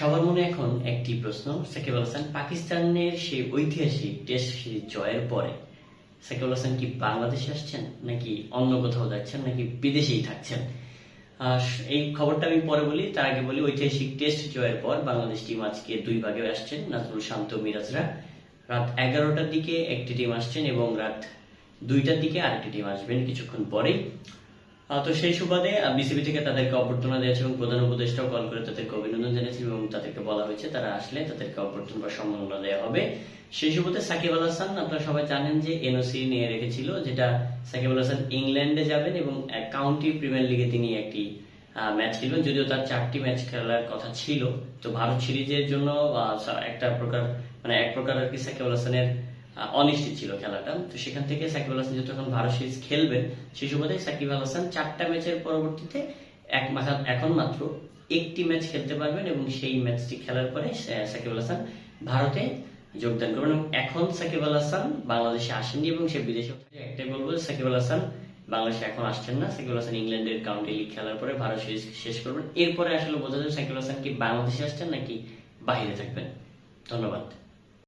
সবার মনে এখন একটি প্রশ্ন। সাকিব আল হাসান পাকিস্তানের সেই ঐতিহাসিক টেস্ট সিরিজ জয়ের পরে সাকিব হাসান কি বাংলাদেশে আসছেন নাকি অন্য কোথাও যাচ্ছেন নাকি বিদেশেই থাকছেন? এই খবরটা আমি পরে বলি, তার আগে বলি, ঐতিহাসিক টেস্ট জয়ের পর বাংলাদেশ টিম আজকে দুই ভাগে আসছেন নাজরুল শান্ত মিরাজরা রাত এগারোটার দিকে একটি টিম আসছেন এবং রাত দুইটার দিকে আরেকটি টিম আসবেন কিছুক্ষণ পরেই। তো সেই সুবাদে বিসিবি থেকে তাদেরকে অভ্যর্থনা দিয়েছে এবং প্রধান উপদেষ্টাও কল করে তাদেরকে অভিনন্দন জানিয়েছে তাদেরকে বলা হয়েছে, তারা আসলে তাদেরকে অভ্যর্থনা বা সম্মাননা দেওয়া হবে। সেই সুবাদে সাকিব আল হাসান, আপনারা সবাই জানেন যে এনওসি নিয়ে রেখেছিল, যেটা সাকিব আল হাসান ইংল্যান্ডে যাবেন এবং কাউন্টি প্রিমিয়ার লিগে তিনি একটি ম্যাচ খেলবেন। যদিও তার চারটি ম্যাচ খেলার কথা ছিল, তো ভারত সিরিজের জন্য একটা প্রকার মানে এক প্রকার আর কি সাকিব আল হাসানের অনিশ্চিত ছিল খেলাটা। তো সেখান থেকে সাকিব আল হাসান যেহেতু এখন ভারত সিরিজ খেলবেন, সেই সুবাদে সাকিব আল হাসান চারটা ম্যাচের পরবর্তীতে এক এখন মাত্র একটি ম্যাচ খেলতে পারবেন এবং সেই ম্যাচটি খেলার পরে সাকিব আল হাসান ভারতে যোগদান করবেন এবং এখন সাকিব আল হাসান বাংলাদেশে আসেননি এবং সে বিদেশে একটাই বলব, সাকিব আল হাসান বাংলাদেশে এখন আসছেন না। সাকিব হাসান ইংল্যান্ডের কাউন্টি লিগ খেলার পরে ভারত সিরিজ শেষ করবেন। এরপরে আসলে বোঝা যাবে সাকিব হাসান কি বাংলাদেশে আসছেন নাকি বাইরে থাকবেন। ধন্যবাদ।